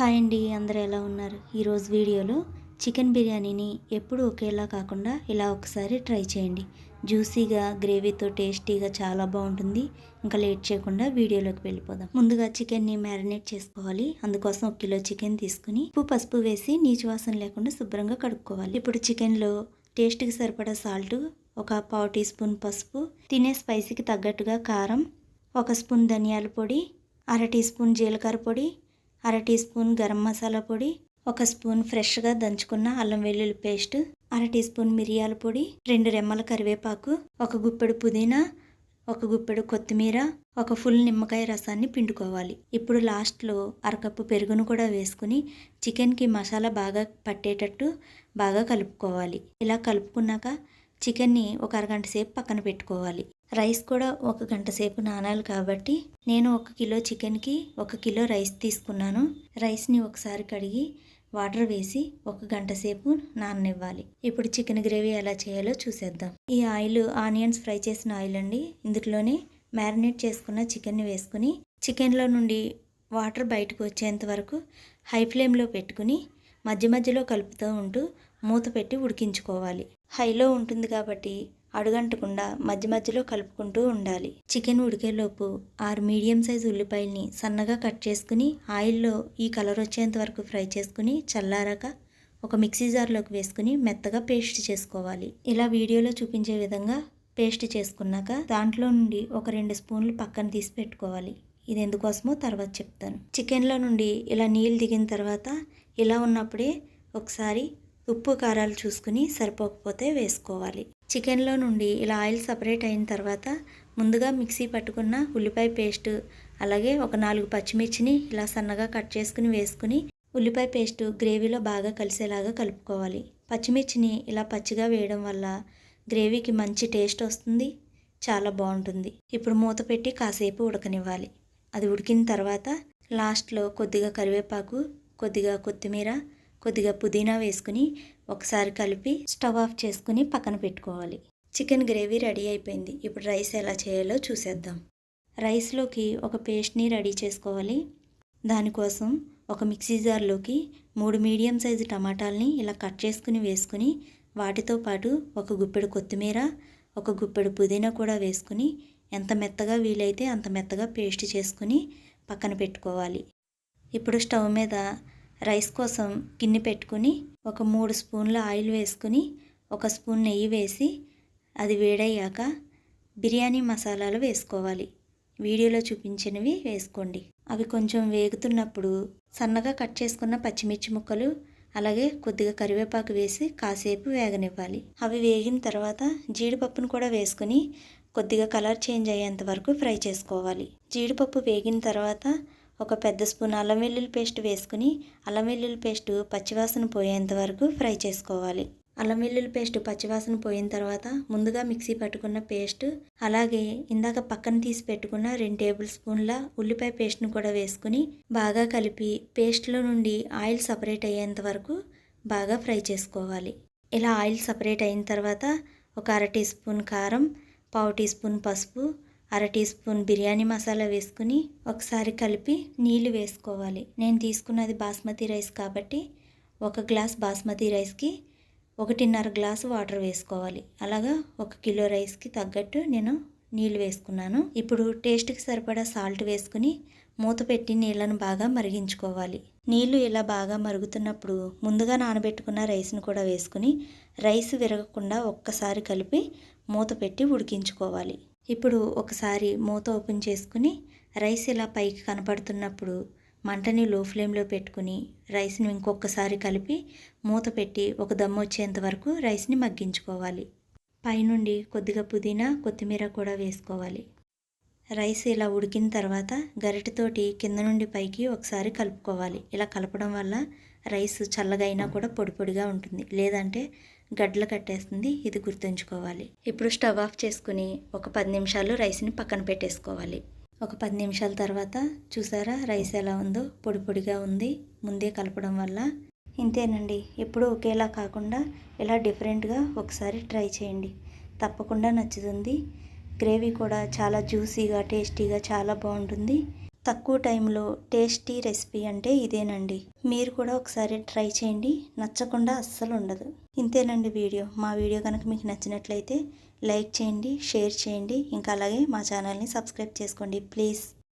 Hi అండి అందరూ ఎలా ఉన్నారు? ఈరోజు వీడియోలో చికెన్ బిర్యానీని ఎప్పుడు ఒకేలా కాకుండా ఇలా ఒకసారి ట్రై చేయండి. జ్యూసీగా గ్రేవీతో టేస్టీగా చాలా బాగుంటుంది. ఇంకా లేట్ చేయకుండా వీడియోలోకి వెళ్ళిపోదాం. ముందుగా చికెన్ని మ్యారినేట్ చేసుకోవాలి. అందుకోసం ఒక కిలో చికెన్ తీసుకుని ఉప్పు పసుపు వేసి నీచు వాసన లేకుండా శుభ్రంగా కడుక్కోవాలి. ఇప్పుడు చికెన్లో టేస్ట్కి సరిపడా సాల్ట్ ఒక పావు టీ స్పూన్ పసుపు తినే స్పైసీకి తగ్గట్టుగా కారం ఒక స్పూన్ ధనియాల పొడి అర టీ స్పూన్ జీలకర్ర పొడి అర టీ స్పూన్ గరం మసాలా పొడి ఒక స్పూన్ ఫ్రెష్గా దంచుకున్న అల్లం వెల్లుల్లి పేస్ట్ అర టీ స్పూన్ మిరియాల పొడి రెండు రెమ్మల కరివేపాకు ఒక గుప్పెడు పుదీనా ఒక గుప్పెడు కొత్తిమీర ఒక ఫుల్ నిమ్మకాయ రసాన్ని పిండుకోవాలి. ఇప్పుడు లాస్ట్లో అరకప్పు పెరుగును కూడా వేసుకుని చికెన్కి మసాలా బాగా పట్టేటట్టు బాగా కలుపుకోవాలి. ఇలా కలుపుకున్నాక చికెన్ని ఒక అరగంట సేపు పక్కన పెట్టుకోవాలి. రైస్ కూడా ఒక గంట సేపు నానాలి కాబట్టి నేను ఒక కిలో చికెన్కి ఒక కిలో రైస్ తీసుకున్నాను. రైస్ని ఒకసారి కడిగి వాటర్ వేసి ఒక గంట సేపు నాననివ్వాలి. ఇప్పుడు చికెన్ గ్రేవీ ఎలా చేయాలో చూసేద్దాం. ఈ ఆయిల్ ఆనియన్స్ ఫ్రై చేసిన ఆయిల్ అండి. ఇందులోనే మ్యారినేట్ చేసుకున్న చికెన్ని వేసుకుని చికెన్లో నుండి వాటర్ బయటకు వచ్చేంత వరకు హై ఫ్లేమ్లో పెట్టుకుని మధ్య మధ్యలో కలుపుతూ ఉంటూ మూత పెట్టి ఉడికించుకోవాలి. హైలో ఉంటుంది కాబట్టి అడుగంటకుండా మధ్య మధ్యలో కలుపుకుంటూ ఉండాలి. చికెన్ ఉడికేలోపు ఆరు మీడియం సైజు ఉల్లిపాయల్ని సన్నగా కట్ చేసుకుని ఆయిల్లో ఈ కలర్ వచ్చేంత వరకు ఫ్రై చేసుకుని చల్లారాక ఒక మిక్సీ జార్లోకి వేసుకుని మెత్తగా పేస్ట్ చేసుకోవాలి. ఇలా వీడియోలో చూపించే విధంగా పేస్ట్ చేసుకున్నాక దాంట్లో నుండి ఒక రెండు స్పూన్లు పక్కన తీసి పెట్టుకోవాలి. ఇది ఎందుకోసమో తర్వాత చెప్తాను. చికెన్లో నుండి ఇలా నీళ్ళు దిగిన తర్వాత ఇలా ఉన్నప్పుడే ఒకసారి ఉప్పు కారాలు చూసుకుని సరిపోకపోతే వేసుకోవాలి. చికెన్లో నుండి ఇలా ఆయిల్ సపరేట్ అయిన తర్వాత ముందుగా మిక్సీ పట్టుకున్న ఉల్లిపాయ పేస్ట్ అలాగే ఒక నాలుగు పచ్చిమిర్చిని ఇలా సన్నగా కట్ చేసుకుని వేసుకుని ఉల్లిపాయ పేస్ట్ గ్రేవీలో బాగా కలిసేలాగా కలుపుకోవాలి. పచ్చిమిర్చిని ఇలా పచ్చిగా వేయడం వల్ల గ్రేవీకి మంచి టేస్ట్ వస్తుంది చాలా బాగుంటుంది. ఇప్పుడు మూత పెట్టి కాసేపు ఉడకనివ్వాలి. అది ఉడికిన తర్వాత లాస్ట్లో కొద్దిగా కరివేపాకు కొద్దిగా కొత్తిమీర కొద్దిగా పుదీనా వేసుకుని ఒకసారి కలిపి స్టవ్ ఆఫ్ చేసుకుని పక్కన పెట్టుకోవాలి. చికెన్ గ్రేవీ రెడీ అయిపోయింది. ఇప్పుడు రైస్ ఎలా చేయాలో చూసేద్దాం. రైస్లోకి ఒక పేస్ట్ని రెడీ చేసుకోవాలి. దానికోసం ఒక మిక్సీ జార్లోకి మూడు మీడియం సైజు టమాటాలని ఇలా కట్ చేసుకుని వేసుకుని వాటితో పాటు ఒక గుప్పెడు కొత్తిమీర ఒక గుప్పెడు పుదీనా కూడా వేసుకుని ఎంత మెత్తగా వీలైతే అంత మెత్తగా పేస్ట్ చేసుకుని పక్కన పెట్టుకోవాలి. ఇప్పుడు స్టవ్ మీద రైస్ కోసం గిన్నె పెట్టుకుని ఒక మూడు స్పూన్ల ఆయిల్ వేసుకుని ఒక స్పూన్ నెయ్యి వేసి అది వేడయ్యాక బిర్యానీ మసాలాలు వేసుకోవాలి. వీడియోలో చూపించినవి వేసుకోండి. అవి కొంచెం వేగుతున్నప్పుడు సన్నగా కట్ చేసుకున్న పచ్చిమిర్చి ముక్కలు అలాగే కొద్దిగా కరివేపాకు వేసి కాసేపు వేగనివ్వాలి. అవి వేగిన తర్వాత జీడిపప్పును కూడా వేసుకుని కొద్దిగా కలర్ చేంజ్ అయ్యేంత వరకు ఫ్రై చేసుకోవాలి. జీడిపప్పు వేగిన తర్వాత ఒక పెద్ద స్పూన్ అల్లం వెల్లుల్లి పేస్ట్ వేసుకుని అల్లం వెల్లుల్లి పేస్ట్ పచ్చివాసన పోయేంత వరకు ఫ్రై చేసుకోవాలి. అల్లం వెల్లుల్లి పేస్ట్ పచ్చివాసన పోయిన తర్వాత ముందుగా మిక్సీ పట్టుకున్న పేస్ట్ అలాగే ఇందాక పక్కన తీసి పెట్టుకున్న రెండు టేబుల్ స్పూన్ల ఉల్లిపాయ పేస్ట్ను కూడా వేసుకుని బాగా కలిపి పేస్ట్లో నుండి ఆయిల్ సపరేట్ అయ్యేంత వరకు బాగా ఫ్రై చేసుకోవాలి. ఇలా ఆయిల్ సపరేట్ అయిన తర్వాత ఒక అర టీ స్పూన్ కారం పావు టీ స్పూన్ పసుపు అర టీ స్పూన్ బిర్యానీ మసాలా వేసుకుని ఒకసారి కలిపి నీళ్ళు వేసుకోవాలి. నేను తీసుకున్నది బాస్మతి రైస్ కాబట్టి ఒక గ్లాస్ బాస్మతి రైస్కి ఒకటిన్నర గ్లాసు వాటర్ వేసుకోవాలి. అలాగా ఒక కిలో రైస్కి తగ్గట్టు నేను నీళ్ళు వేసుకున్నాను. ఇప్పుడు టేస్ట్కి సరిపడా సాల్ట్ వేసుకుని మూత పెట్టి నీళ్ళను బాగా మరిగించుకోవాలి. నీళ్ళు ఇలా బాగా మరుగుతున్నప్పుడు ముందుగా నానబెట్టుకున్న రైస్ను కూడా వేసుకుని రైస్ విరగకుండా ఒక్కసారి కలిపి మూత పెట్టి ఉడికించుకోవాలి. ఇప్పుడు ఒకసారి మూత ఓపెన్ చేసుకుని రైస్ ఇలా పైకి కనపడుతున్నప్పుడు మంటని లో ఫ్లేమ్లో పెట్టుకుని రైస్ని ఇంకొకసారి కలిపి మూత పెట్టి ఒక దమ్ము వచ్చేంత వరకు రైస్ని మగ్గించుకోవాలి. పైనుండి కొద్దిగా పుదీనా కొత్తిమీర కూడా వేసుకోవాలి. రైస్ ఇలా ఉడికిన తర్వాత గరిటెతోటి కింద నుండి పైకి ఒకసారి కలుపుకోవాలి. ఇలా కలపడం వల్ల రైస్ చల్లగా అయినా కూడా పొడి పొడిగా ఉంటుంది. లేదంటే గడ్డలు కట్టేస్తుంది. ఇది గుర్తుంచుకోవాలి. ఇప్పుడు స్టవ్ ఆఫ్ చేసుకుని ఒక పది నిమిషాలు రైస్ని పక్కన పెట్టేసుకోవాలి. ఒక పది నిమిషాల తర్వాత చూసారా రైస్ ఎలా ఉందో? పొడి పొడిగా ఉంది. ముందే కలపడం వల్ల ఇంతేనండి. ఎప్పుడు ఒకేలా కాకుండా ఇలా డిఫరెంట్గా ఒకసారి ట్రై చేయండి. తప్పకుండా నచ్చుతుంది. గ్రేవీ కూడా చాలా జ్యూసీగా టేస్టీగా చాలా బాగుంటుంది. తక్కువ టైంలో టేస్టీ రెసిపీ అంటే ఇదేనండి. మీరు కూడా ఒకసారి ట్రై చేయండి. నచ్చకుండా అస్సలు ఉండదు. ఇంతేనండి వీడియో. మా వీడియో కనుక మీకు నచ్చినట్లయితే లైక్ చేయండి షేర్ చేయండి. ఇంకా అలాగే మా ఛానల్ని సబ్స్క్రైబ్ చేసుకోండి. ప్లీజ్.